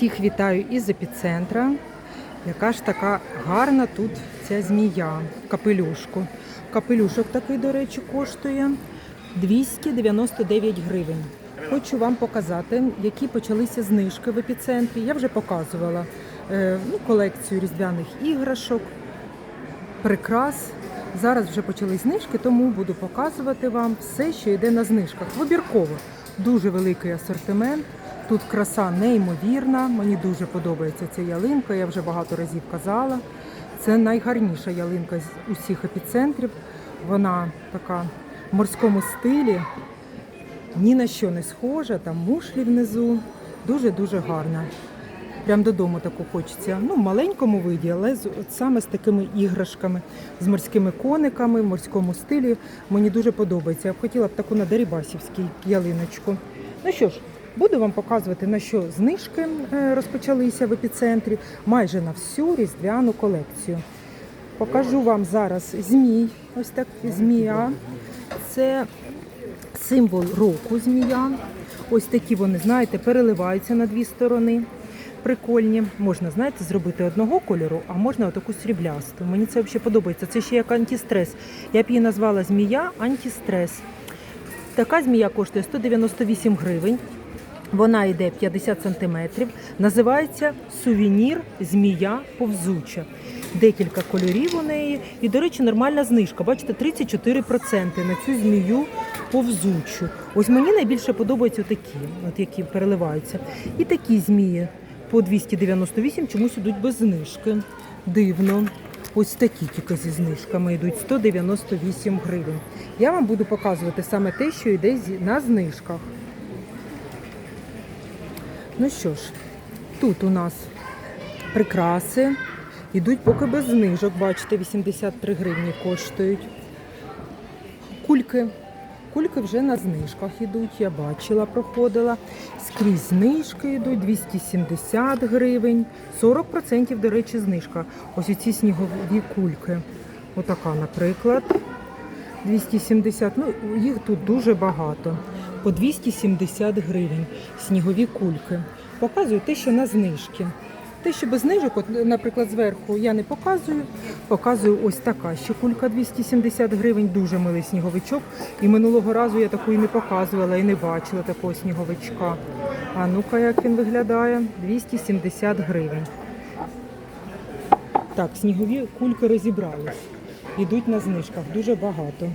Всіх вітаю із епіцентра. Яка ж така гарна тут ця змія в капелюшку. Капелюшок такий, до речі, коштує 299 гривень. Хочу вам показати, які почалися знижки в епіцентрі. Я вже показувала е, ну, колекцію різдвяних іграшок, прикрас. Зараз вже почали знижки, тому буду показувати вам все, що йде на знижках. Вибірково. Дуже великий асортимент. Тут краса неймовірна. Мені дуже подобається ця ялинка. Я вже багато разів казала. Це найгарніша ялинка з усіх епіцентрів. Вона така в морському стилі, ні на що не схожа, там мушлі внизу. Дуже-дуже гарна. Прям додому таку хочеться. Ну, в маленькому виді, але з, от саме з такими іграшками, з морськими кониками в морському стилі. Мені дуже подобається. Я б хотіла б таку на Дерибасівській ялиночку. Ну що ж, буду вам показувати, на що знижки е, розпочалися в епіцентрі, майже на всю різдвяну колекцію. Покажу вам зараз змій. Ось так змія. Це символ року змія. Ось такі вони, знаєте, переливаються на дві сторони. Прикольні. Можна, знаєте, зробити одного кольору, а можна отаку сріблясту. Мені це взагалі подобається. Це ще як антистрес. Я б її назвала змія антистрес. Така змія коштує 198 гривень. Вона йде 50 сантиметрів. Називається сувенір змія повзуча. Декілька кольорів у неї. І, до речі, нормальна знижка. Бачите, 34% на цю змію повзучу. Ось мені найбільше подобаються такі, от які переливаються. І такі змії по 298 чомусь ідуть без знижки. Дивно. Ось такі тільки зі знижками йдуть 198 гривень. Я вам буду показувати саме те, що йде на знижках. Ну що ж, тут у нас прикраси. Йдуть поки без знижок, бачите, 83 гривні коштують. Кульки. Кульки вже на знижках йдуть, я бачила, проходила. Скрізь знижки йдуть 270 гривень, 40% до речі, знижка. Ось ці снігові кульки. Отака, наприклад. 270, ну їх тут дуже багато. По 270 гривень снігові кульки. Показую те, що на знижки. Те, що без знижок, от, наприклад, зверху я не показую. Показую ось така. Ще кулька 270 гривень, дуже милий сніговичок. І минулого разу я такої не показувала і не бачила такого сніговичка. А ну-ка, як він виглядає? 270 гривень. Так, снігові кульки розібрались. Ідуть на знижках, дуже багато.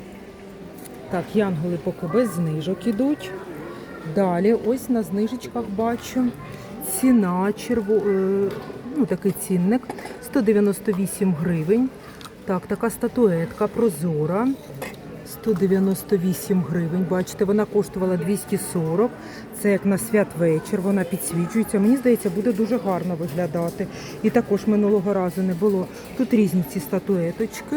Так, янголи поки без знижок ідуть. Далі, ось на знижечках бачу. Ціна черво... е, ну, такий цінник 198 гривень. Так, така статуетка прозора. 198 гривень. Бачите, вона коштувала 240. Це як на святвечір, вона підсвічується. Мені здається, буде дуже гарно виглядати. І також минулого разу не було. Тут різні ці статуеточки.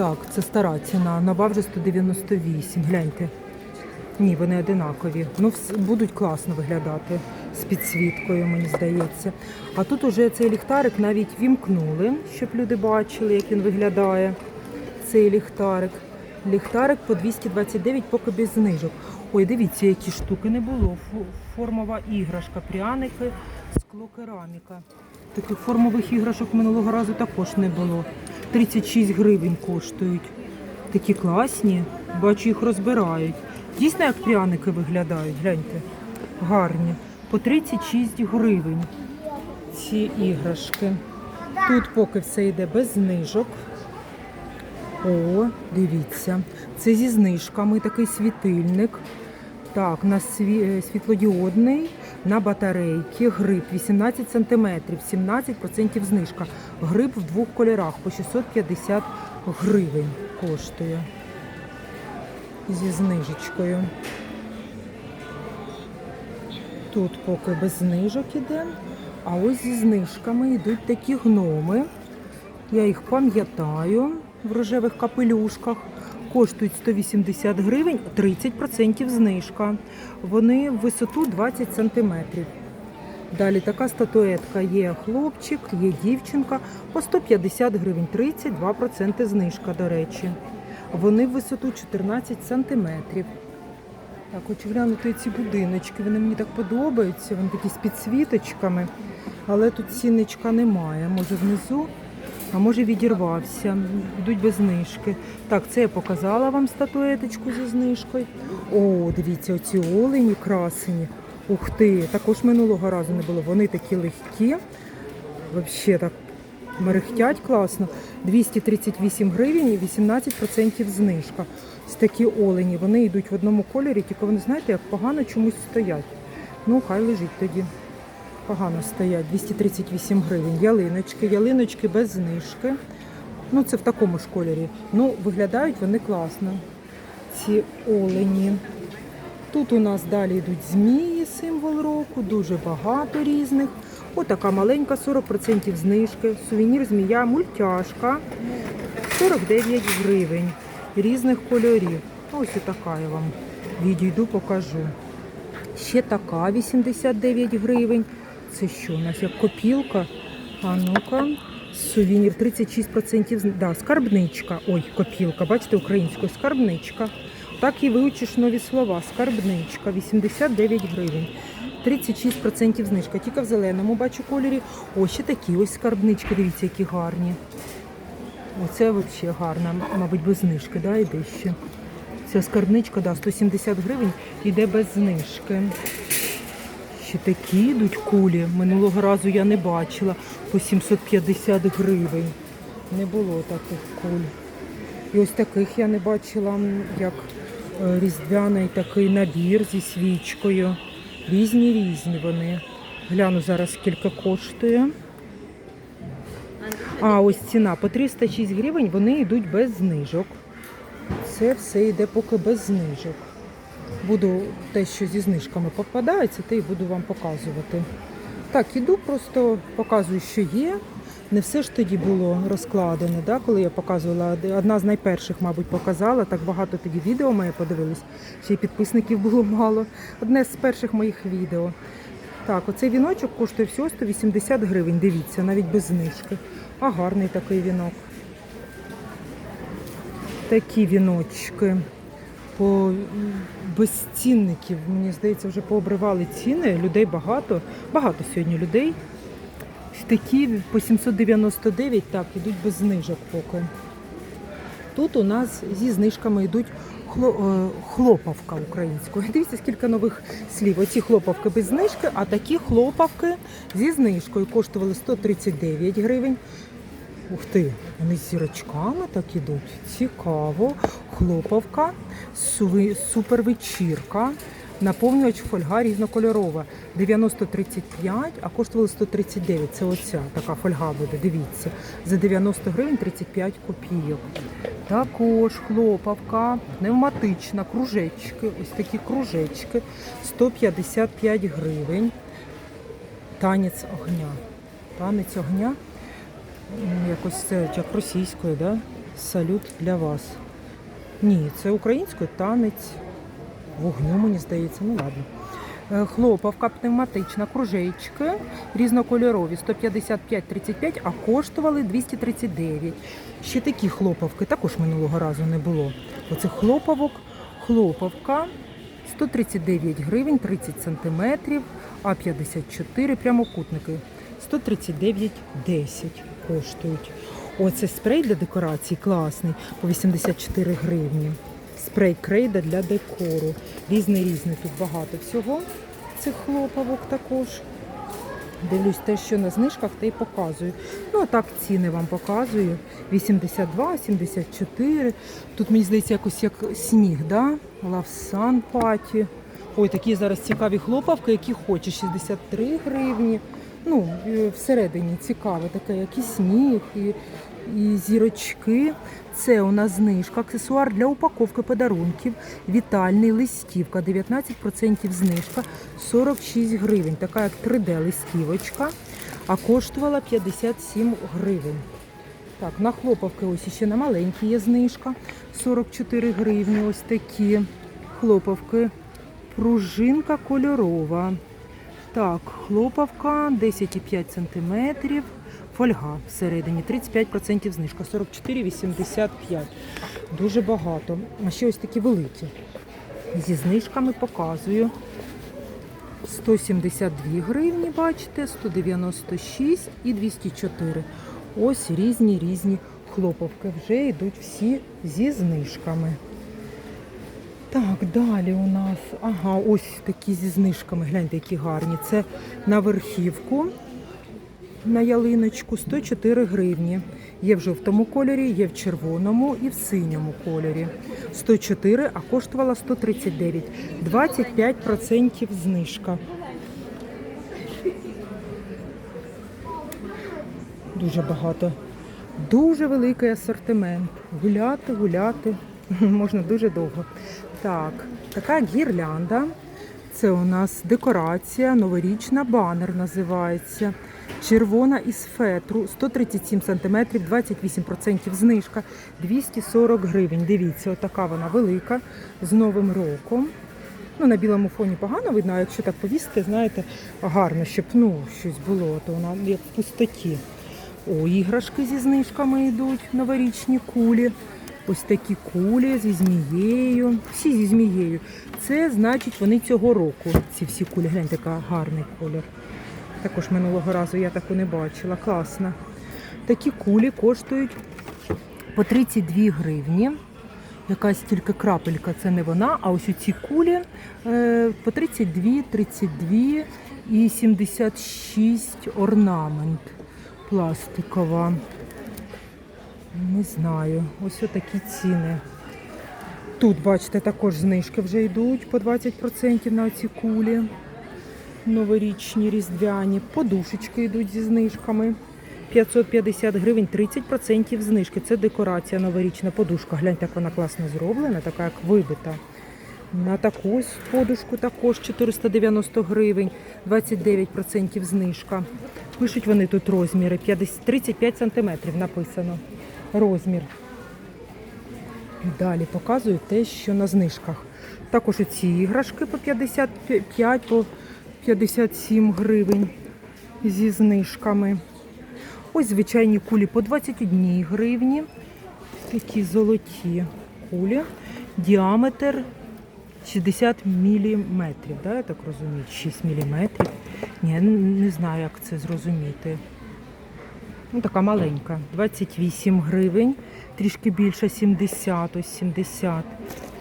Так, це стара ціна. Нова вже 198. Гляньте. Ні, вони одинакові. Ну, будуть класно виглядати з підсвіткою, мені здається. А тут уже цей ліхтарик навіть вімкнули, щоб люди бачили, як він виглядає. Цей ліхтарик. Ліхтарик по 229, поки без знижок. Ой, дивіться, які штуки не було. Формова іграшка, пряники, скло кераміка. Таких формових іграшок минулого разу також не було. 36 гривень коштують. Такі класні, бачу, їх розбирають. Дійсно, як пряники виглядають, гляньте. Гарні. По 36 гривень ці іграшки. Тут поки все йде без знижок. О, дивіться. Це зі знижками такий світильник. Так, на сві... е, світлодіодний, на батарейки, гриб 18 см, 17% знижка. Гриб в двох кольорах по 650 гривень коштує. Зі знижечкою. Тут поки без знижок іде. А ось зі знижками йдуть такі гноми. Я їх пам'ятаю в рожевих капелюшках. Коштують 180 гривень, 30% знижка. Вони в висоту 20 сантиметрів. Далі така статуетка є хлопчик, є дівчинка по 150 гривень, 32% знижка, до речі. Вони в висоту 14 сантиметрів. Так, хочу глянути ці будиночки. Вони мені так подобаються. Вони такі з підсвіточками. Але тут цінничка немає. Може внизу, а може відірвався. Йдуть без знижки. Так, це я показала вам статуеточку зі знижкою. О, дивіться, оці олені красені. Ух ти, також минулого разу не було. Вони такі легкі. Взагалі так мерехтять класно. 238 гривень і 18% знижка. Ось такі олені. Вони йдуть в одному кольорі, тільки вони, знаєте, як погано чомусь стоять. Ну, хай лежить тоді. Погано стоять. 238 гривень. Ялиночки, ялиночки без знижки. Ну, це в такому ж кольорі. Ну, виглядають вони класно. Ці олені. Тут у нас далі йдуть змії, символ року, дуже багато різних. Отака маленька, 40% знижки. Сувенір змія, мультяшка. 49 гривень різних кольорів. Ось і така я вам відійду, покажу. Ще така 89 гривень. Це що у нас як копілка? А ну-ка. Сувенір 36% да, скарбничка. Ой, копілка, бачите, українською скарбничка. Так і вивчиш нові слова. Скарбничка 89 гривень. 36% знижка. Тільки в зеленому бачу кольорі. Ось ще такі ось скарбнички. Дивіться, які гарні. Оце взагалі гарна, мабуть, без знижки, да, йде ще. Ця скарбничка, да, 170 гривень, йде без знижки. Ще такі йдуть кулі. Минулого разу я не бачила по 750 гривень. Не було таких куль. І ось таких я не бачила, як е, різдвяний такий набір зі свічкою. Різні різні вони. Гляну зараз, скільки коштує. А ось ціна по 306 гривень, вони йдуть без знижок. Це все йде поки без знижок. Буду те, що зі знижками попадається, те і буду вам показувати. Так, іду, просто показую, що є. Не все ж тоді було розкладене, да, коли я показувала. Одна з найперших, мабуть, показала. Так багато тоді відео моє подивились. Ще й підписників було мало. Одне з перших моїх відео. Так, оцей віночок коштує всього 180 гривень. Дивіться, навіть без знижки. А гарний такий вінок. Такі віночки по м, без цінників. Мені здається, вже пообривали ціни. Людей багато. Багато сьогодні людей. Такі по 799, так, ідуть без знижок поки. Тут у нас зі знижками йдуть е, хлопавка українською. Дивіться, скільки нових слів. Оці хлопавки без знижки, а такі хлопавки зі знижкою коштували 139 гривень. Ух ти, вони зірочками так ідуть. Цікаво. Хлопавка, супервечірка. Наповнювач фольга різнокольорова. 90-35, а коштували 139. Це оця така фольга буде. Дивіться. За 90 гривень 35 копійок. Також хлопавка, пневматична, кружечки. Ось такі кружечки. 155 гривень. Танець огня. Танець огня. М, Якось це як російською, да? Салют для вас. Ні, це українською танець вогню, мені здається, ну ладно. Е, Хлопавка пневматична, кружечки різнокольорові 155-35, а коштували 239. Ще такі хлопавки також минулого разу не було. Оцих хлопавок, хлопавка 139 гривень, 30 сантиметрів, А54 прямокутники. 139,10 коштують. Оце спрей для декорації класний по 84 гривні. Спрей крейда для декору. Різний різний тут багато всього. Цих хлопавок також. Дивлюсь те, що на знижках, те й показую. Ну, а так ціни вам показую. 82, 74. Тут, мені здається, якось як сніг, да? Лавсан паті. Ой, такі зараз цікаві хлопавки, які хочеш. 63 гривні. Ну, всередині цікаве, таке, як і сніг, і, і зірочки. Це у нас знижка, аксесуар для упаковки подарунків, вітальний листівка, 19% знижка, 46 гривень. Така як 3D листівочка, а коштувала 57 гривень. Так, на хлопавки ось ще на маленькі є знижка, 44 гривні. Ось такі хлопавки. Пружинка кольорова. Так, хлопавка 10,5 см, фольга всередині, 35% знижка, 44,85. Дуже багато. А ще ось такі великі. Зі знижками показую. 172 гривні, бачите, 196 і 204. Ось різні різні хлоповки. Вже йдуть всі зі знижками. Так, далі у нас. Ага, ось такі зі знижками. Гляньте, які гарні. Це на верхівку, на ялиночку 104 гривні. Є в жовтому кольорі, є в червоному і в синьому кольорі. 104, а коштувала 139. 25% знижка. Дуже багато. Дуже великий асортимент. Гуляти, гуляти. Можна дуже довго. Так, така гірлянда. Це у нас декорація, новорічна банер називається. Червона із фетру, 137 см, 28% знижка, 240 гривень. Дивіться, отака вона велика, з Новим роком. Ну, на білому фоні погано видно, а якщо так повісити, знаєте, гарно, щоб ну, щось було, то вона як в пустоті. О, іграшки зі знижками йдуть, новорічні кулі. Ось такі кулі зі змією. Всі зі змією. Це значить вони цього року. Ці всі кулі. Гляньте, яка гарний колір. Також минулого разу я таку не бачила. Класно. Такі кулі коштують по 32 гривні. Якась тільки крапелька, це не вона, а ось ці кулі е, по 32, 32 і 76 орнамент пластикова. Не знаю. Ось отакі ціни. Тут, бачите, також знижки вже йдуть по 20% на ці кулі. Новорічні, різдвяні. Подушечки йдуть зі знижками. 550 гривень, 30% знижки. Це декорація новорічна подушка. Гляньте, як вона класно зроблена, така як вибита. На таку подушку також 490 гривень, 29% знижка. Пишуть вони тут розміри 50, 35 сантиметрів написано. Розмір. Далі показую те, що на знижках. Також оці іграшки по 55, по 57 гривень зі знижками. Ось звичайні кулі по 21 гривні. Такі золоті кулі. Діаметр 60 міліметрів, да, я так розумію, 6 міліметрів. Ні, не знаю, як це зрозуміти. Ну, така маленька. 28 гривень, трішки більше 70, ось 70.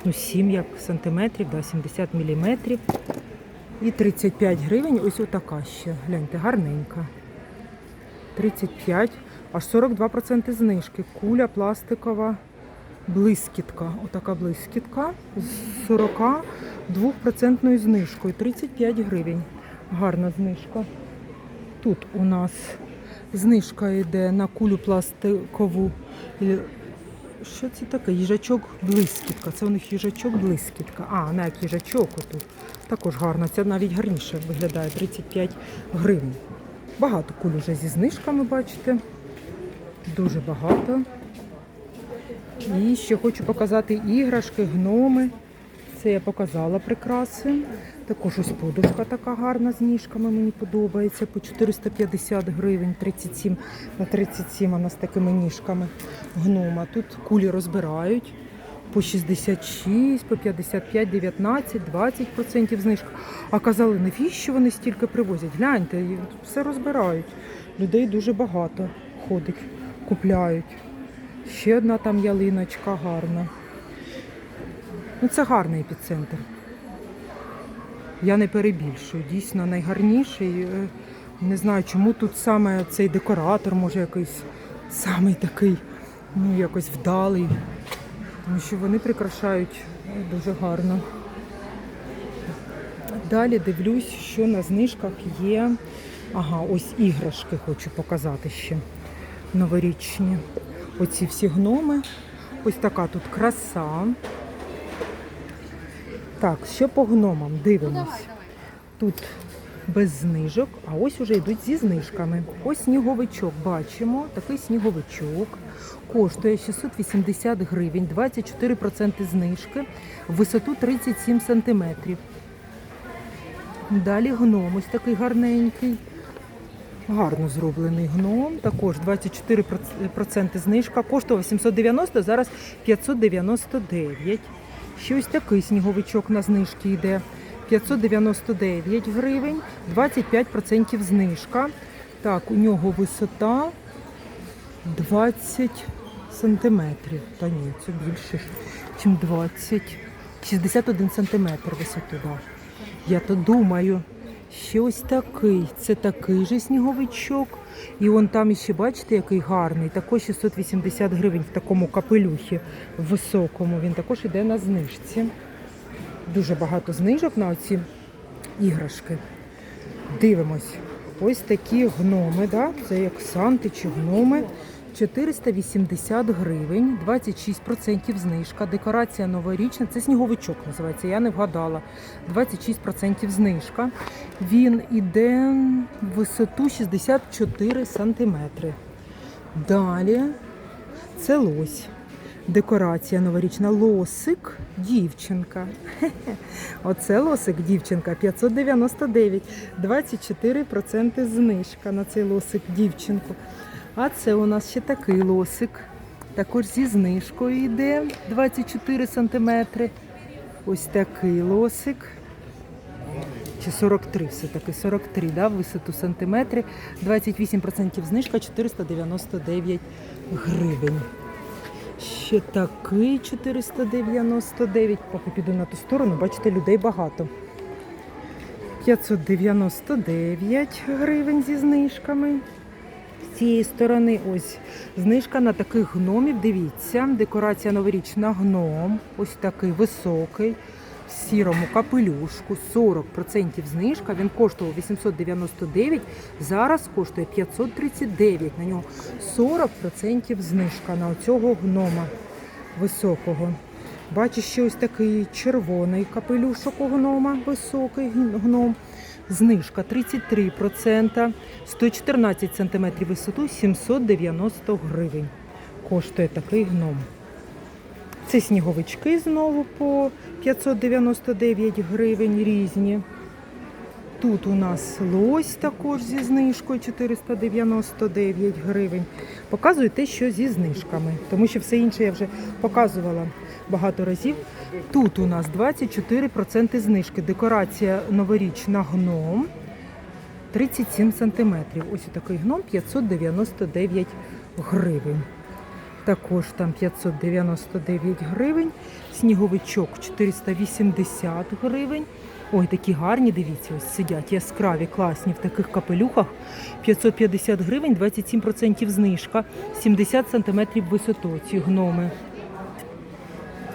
Ну, 7 як сантиметрів, да, 70 міліметрів. І 35 гривень, ось отака ще. Гляньте, гарненька. 35, аж 42% знижки. Куля пластикова, блискітка. Отака блискітка з 42% знижкою. 35 гривень. Гарна знижка. Тут у нас знижка йде на кулю пластикову. Що це таке? Їжачок блискітка. Це у них їжачок блискітка. А, як їжачок отут. Також гарна. Це навіть гарніше виглядає 35 гривень. Багато куль вже зі знижками, бачите. Дуже багато. І ще хочу показати іграшки, гноми. Це я показала прикраси. Також ось подушка така гарна з ніжками, мені подобається. По 450 гривень, 37 на 37 вона з такими ніжками гнома. Тут кулі розбирають по 66, по 55, 19, 20% знижка. А казали, навіщо вони стільки привозять? Гляньте, все розбирають. Людей дуже багато ходить, купляють. Ще одна там ялиночка гарна. Ну, це гарний епіцентр. Я не перебільшую. Дійсно найгарніший. Е, Не знаю, чому тут саме цей декоратор, може якийсь самий такий, ну якось вдалий. Тому що вони прикрашають дуже гарно. Далі дивлюсь, що на знижках є. Ага, ось іграшки хочу показати ще. Новорічні. Оці всі гноми. Ось така тут краса. Так, що по гномам дивимось. Тут без знижок, а ось уже йдуть зі знижками. Ось сніговичок бачимо. Такий сніговичок коштує 680 гривень, 24% знижки, висоту 37 сантиметрів. Далі гном, ось такий гарненький. Гарно зроблений гном. Також 24% знижка. Коштував 790, зараз 599. Ще ось такий сніговичок на знижки йде. 599 гривень, 25% знижка. Так, у нього висота 20 сантиметрів. Та ні, це більше, ніж 20. 61 сантиметр висоту, да. Я то думаю, ще ось такий. Це такий же сніговичок. І он там іще, бачите, який гарний. Також 680 гривень в такому капелюхі високому. Він також іде на знижці. Дуже багато знижок на оці іграшки. Дивимось. Ось такі гноми, да? це як санти чи гноми. 480 гривень, 26% знижка. Декорація новорічна. Це сніговичок називається, я не вгадала. 26% знижка. Він іде в висоту 64 сантиметри. Далі це лось. Декорація новорічна. Лосик, дівчинка. Оце лосик, дівчинка, 599, 24% знижка на цей лосик, дівчинку. А це у нас ще такий лосик. Також зі знижкою йде 24 сантиметри. Ось такий лосик. Чи 43 все-таки, 43, да, в висоту сантиметри. 28% знижка, 499 гривень. Ще такий 499. Поки піду на ту сторону, бачите, людей багато. 599 гривень зі знижками. З цієї сторони ось знижка на таких гномів. Дивіться, декорація новорічна гном. Ось такий високий. В сірому капелюшку 40% знижка. Він коштував 899, зараз коштує 539. На нього 40% знижка на оцього гнома високого. Бачу, ще ось такий червоний капелюшок у гнома, високий гном. Знижка 33%, 114 см висоту, 790 гривень. Коштує такий гном. Це сніговички знову по 599 гривень різні. Тут у нас лось також зі знижкою 499 гривень. Показую те, що зі знижками, тому що все інше я вже показувала багато разів. Тут у нас 24% знижки. Декорація новорічна гном 37 см. Ось такий гном 599 гривень. Також там 599 гривень. Сніговичок 480 гривень. Ой, такі гарні, дивіться, ось сидять яскраві, класні в таких капелюхах. 550 гривень, 27% знижка, 70 см висоту ці гноми.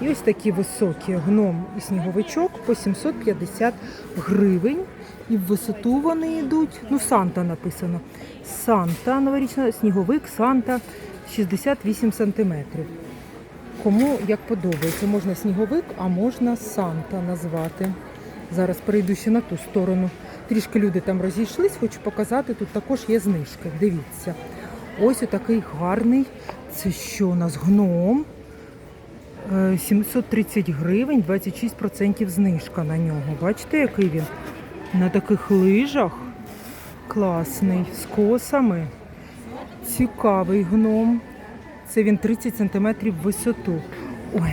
І ось такі високі гном і сніговичок по 750 гривень. І в висоту вони йдуть. Ну, Санта написано. Санта новорічна, сніговик, Санта 68 сантиметрів. Кому як подобається, можна сніговик, а можна Санта назвати. Зараз перейду ще на ту сторону. Трішки люди там розійшлись, хочу показати. Тут також є знижки. Дивіться. Ось отакий гарний. Це що у нас гном? Е, 730 гривень, 26% знижка на нього. Бачите, який він? На таких лижах. Класний, з косами. Цікавий гном. Це він 30 см в висоту. Ой,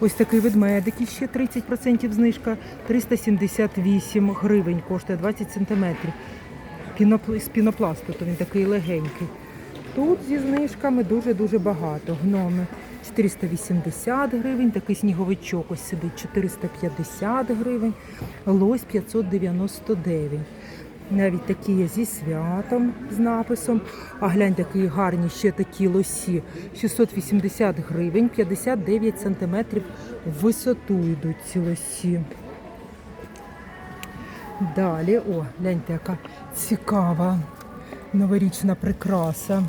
ось такий ведмедик ще 30% знижка. 378 гривень коштує 20 см. З пінопласту, то він такий легенький. Тут зі знижками дуже-дуже багато. Гноми 480 гривень, такий сніговичок ось сидить 450 гривень, лось 599. Навіть такі є зі святом, з написом. А глянь, такі гарні ще такі лосі. 680 гривень, 59 сантиметрів в висоту йдуть ці лосі. Далі, о, гляньте, яка цікава новорічна прикраса.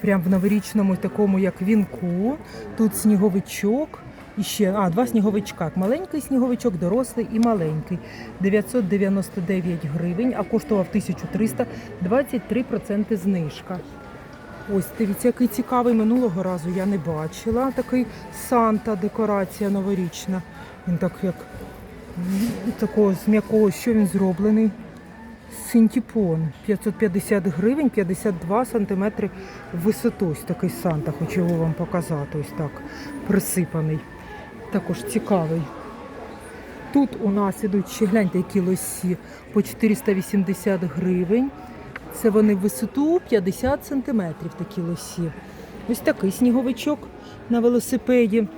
Прям в новорічному такому, як вінку. Тут сніговичок. І ще, а, два сніговичка. Маленький сніговичок, дорослий і маленький. 999 гривень, а коштував 1300, 23% знижка. Ось, дивіться, який цікавий минулого разу я не бачила. Такий Санта декорація новорічна. Він так як такого з м'якого, що він зроблений. Синтіпон 550 гривень, 52 сантиметри в висоту. Ось такий Санта, хочу його вам показати. Ось так присипаний. Також цікавий. Тут у нас ідуть ще гляньте, які лосі по 480 гривень. Це вони в висоту 50 сантиметрів такі лосі. Ось такий сніговичок на велосипеді.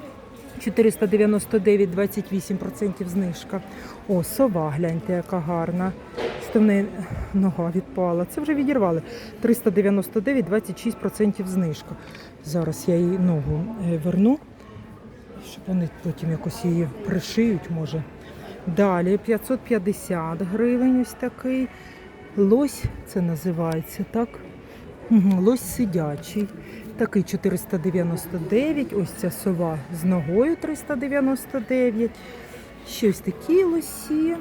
499, 28% знижка. О, сова, гляньте, яка гарна. Нога відпала. Це вже відірвали. 399, 26% знижка. Зараз я їй ногу е, верну, щоб вони потім якось її пришиють, може. Далі 550 гривень ось такий. Лось це називається, так? Лось сидячий. Такий 499. Ось ця сова з ногою 399. Ще ось такі лосі.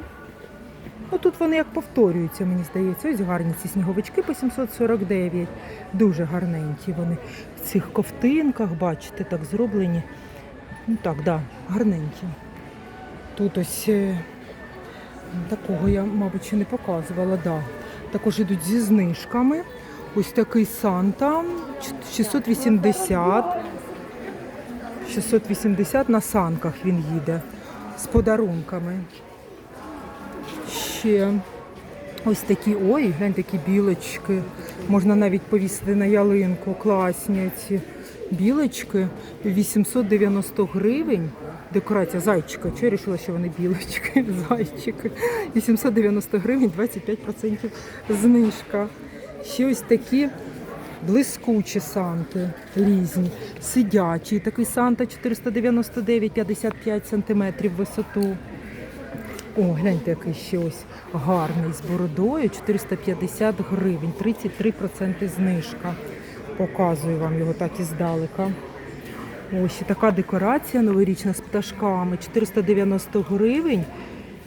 Ну, тут вони як повторюються, мені здається. Ось гарні ці сніговички по 749. Дуже гарненькі вони. В цих ковтинках, бачите, так зроблені. Ну так, да, гарненькі. Тут ось е, такого я, мабуть, не показувала, да. Також ідуть зі знижками. Ось такий Санта 680. 680 на санках він їде з подарунками. Ще ось такі, ой, глянь, такі білочки. Можна навіть повісити на ялинку. Класні ці білочки. 890 гривень. Декорація зайчика. Чи я вирішила, що вони білочки, зайчики. 890 гривень, 25% знижка. Ще ось такі блискучі санти різні, сидячі. Такий санта 499, 55 сантиметрів висоту. О, гляньте, який ще ось гарний з бородою, 450 гривень, 33% знижка. Показую вам його так іздалека. Ось ще така декорація новорічна з пташками. 490 гривень.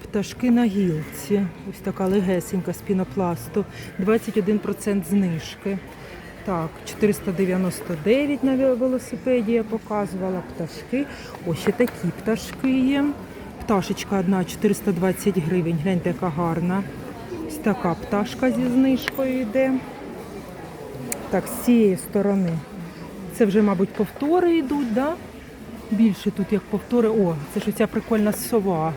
Пташки на гілці. Ось така легесенька з пінопласту. 21% знижки. Так, 499 на велосипеді я показувала. Пташки. Ось ще такі пташки є. Пташечка одна 420 гривень. Гляньте, яка гарна. Ось така пташка зі знижкою йде. Так, з цієї сторони. Це вже, мабуть, повтори йдуть, да? Більше тут як повтори. О, це ж ця прикольна сова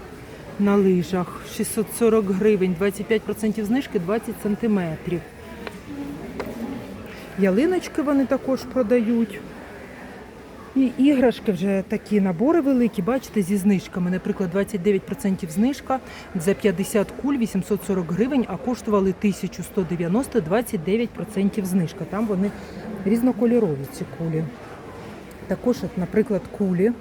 на лижах. 640 гривень, 25% знижки, 20 сантиметрів. Ялиночки вони також продають. І іграшки вже такі набори великі, бачите, зі знижками. Наприклад, 29% знижка за 50 куль 840 гривень, а коштували 1190, 29% знижка. Там вони різнокольорові ці кулі. Також, от, наприклад, кулі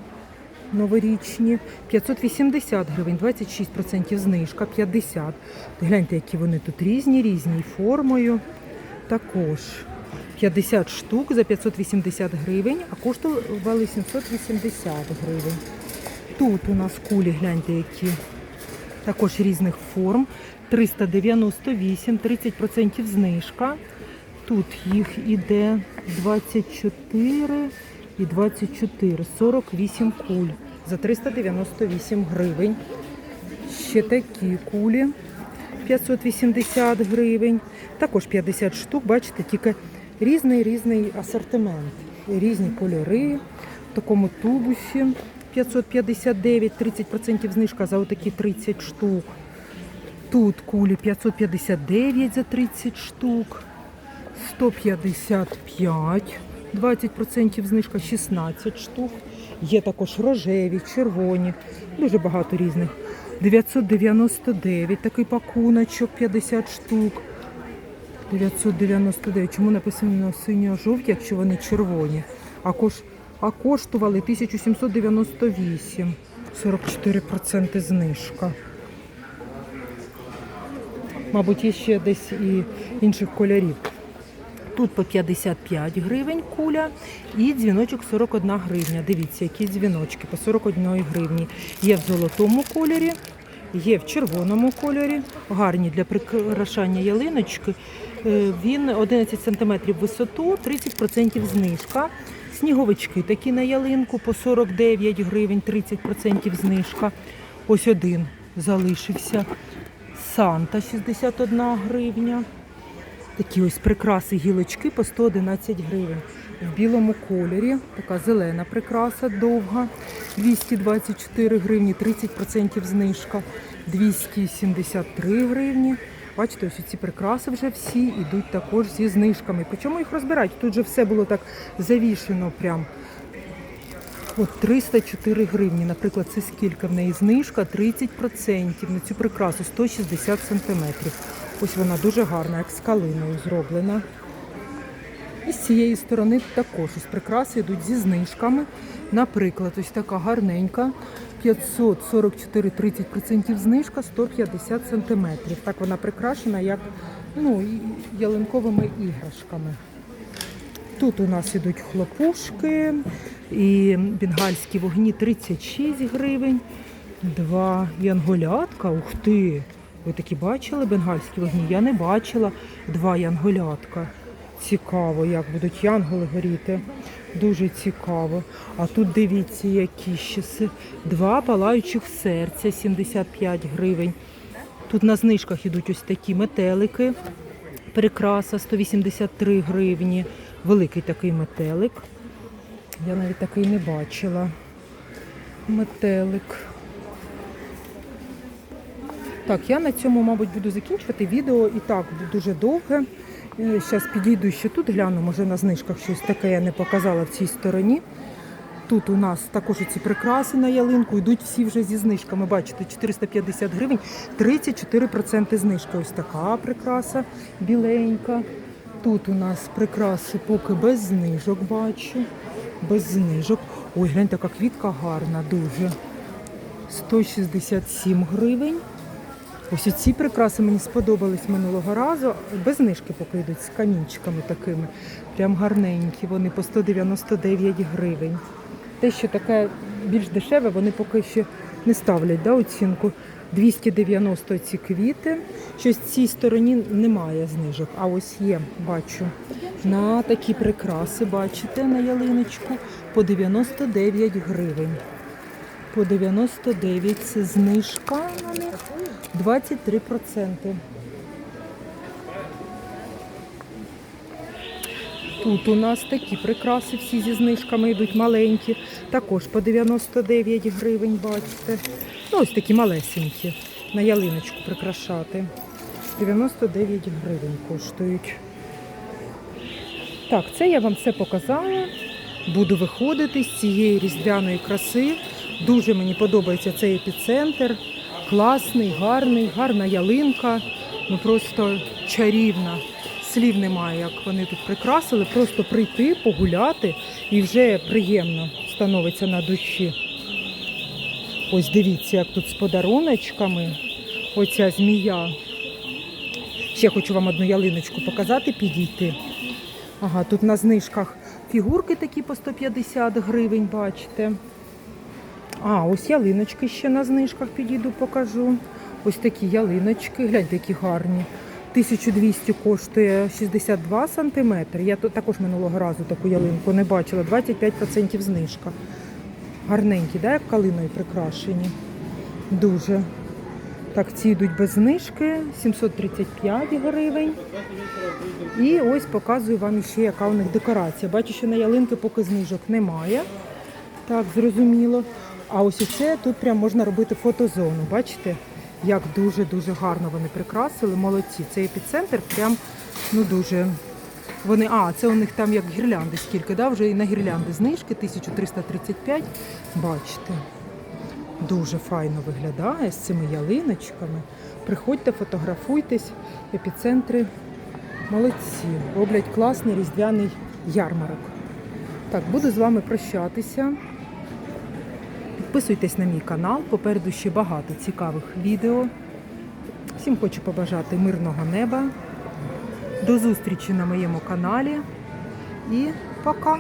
новорічні 580 гривень, 26% знижка, 50. Гляньте, які вони тут різні, різні формою. Також 50 штук за 580 гривень, а коштували 780 гривень. Тут у нас кулі, гляньте, які також різних форм. 398, 30% знижка. Тут їх іде 24 і 24, 48 куль за 398 гривень. Ще такі кулі 580 гривень. Також 50 штук, бачите, тільки різний різний асортимент. Різні кольори. В такому тубусі 559, 30% знижка за отакі 30 штук. Тут кулі 559 за 30 штук. 155, 20% знижка 16 штук. Є також рожеві, червоні, дуже багато різних. 999 такий пакуночок, 50 штук. 999. Чому написано синьо-жовті, якщо вони червоні? А, кош... а коштували 1798. 44% знижка. Мабуть, є ще десь і інших кольорів. Тут по 55 гривень куля і дзвіночок 41 гривня. Дивіться, які дзвіночки по 41 гривні. Є в золотому кольорі, є в червоному кольорі. Гарні для прикрашання ялиночки. Е, Він 11 см висоту, 30% знижка. Сніговички такі на ялинку по 49 гривень, 30% знижка. Ось один залишився. Санта 61 гривня. Такі ось прикраси гілочки по 111 гривень. В білому кольорі така зелена прикраса довга. 224 гривні, 30% знижка. 273 гривні. Бачите, ось ці прикраси вже всі йдуть також зі знижками. Причому їх розбирають. Тут же все було так завішено прям. От 304 гривні, наприклад, це скільки в неї знижка 30% на цю прикрасу 160 сантиметрів. Ось вона дуже гарна, як з калиною зроблена. І з цієї сторони також ось прикраси йдуть зі знижками. Наприклад, ось така гарненька 544 30% знижка 150 сантиметрів. Так вона прикрашена як ну, ялинковими іграшками. Тут у нас ідуть хлопушки і бенгальські вогні 36 гривень. Два янголятка. Ух ти! Ви такі бачили бенгальські вогні? Я не бачила два янголятка. Цікаво, як будуть янголи горіти. Дуже цікаво. А тут дивіться, які ще два палаючих серця 75 гривень. Тут на знижках ідуть ось такі метелики. Прикраса 183 гривні. Великий такий метелик. Я навіть такий не бачила. Метелик. Так, я на цьому, мабуть, буду закінчувати відео і так дуже довге. Зараз підійду ще тут, гляну, може на знижках щось таке я не показала в цій стороні. Тут у нас також ці прикраси на ялинку, йдуть всі вже зі знижками. Бачите, 450 гривень, 34% знижка. Ось така прикраса біленька. Тут у нас прикраси поки без знижок бачу. Без знижок. Ой, глянь, така квітка гарна, дуже. 167 гривень. Ось ці прикраси мені сподобались минулого разу. Без знижки поки йдуть з камінчиками такими. Прям гарненькі. Вони по 199 гривень. Те, що таке більш дешеве, вони поки ще не ставлять да, оцінку. 290 ці квіти. Щось в цій стороні немає знижок. А ось є, бачу. На такі прикраси, бачите, на ялиночку по 99 гривень. По 99 це знижка на них 23%. Тут у нас такі прикраси всі зі знижками йдуть маленькі. Також по 99 гривень, бачите. Ну, ось такі малесенькі. На ялиночку прикрашати. 99 гривень коштують. Так, це я вам все показала. Буду виходити з цієї різдвяної краси. Дуже мені подобається цей епіцентр. Класний, гарний, гарна ялинка. Ну просто чарівна. Слів немає, як вони тут прикрасили. Просто прийти, погуляти і вже приємно становиться на душі. Ось дивіться, як тут з подаруночками. Оця змія. Ще хочу вам одну ялиночку показати, підійти. Ага, тут на знижках фігурки такі по 150 гривень, бачите. А, ось ялиночки ще на знижках підійду, покажу. Ось такі ялиночки, гляньте, які гарні. 1200 коштує 62 сантиметри. Я також минулого разу таку ялинку не бачила. 25% знижка. Гарненькі, да, як калиною прикрашені. Дуже. Так, ці йдуть без знижки, 735 гривень. І ось показую вам ще, яка у них декорація. Бачу, що на ялинки поки знижок немає. Так, зрозуміло. А ось оце тут прям можна робити фотозону. Бачите, як дуже-дуже гарно вони прикрасили. Молодці. Цей епіцентр прям ну дуже. Вони, а, це у них там як гірлянди скільки, да? вже і на гірлянди знижки 1335. Бачите. Дуже файно виглядає з цими ялиночками. Приходьте, фотографуйтесь, епіцентри молодці. Роблять класний різдвяний ярмарок. Так, буду з вами прощатися. Підписуйтесь на мій канал, попереду ще багато цікавих відео. Всім хочу побажати мирного неба. До зустрічі на моєму каналі і пока!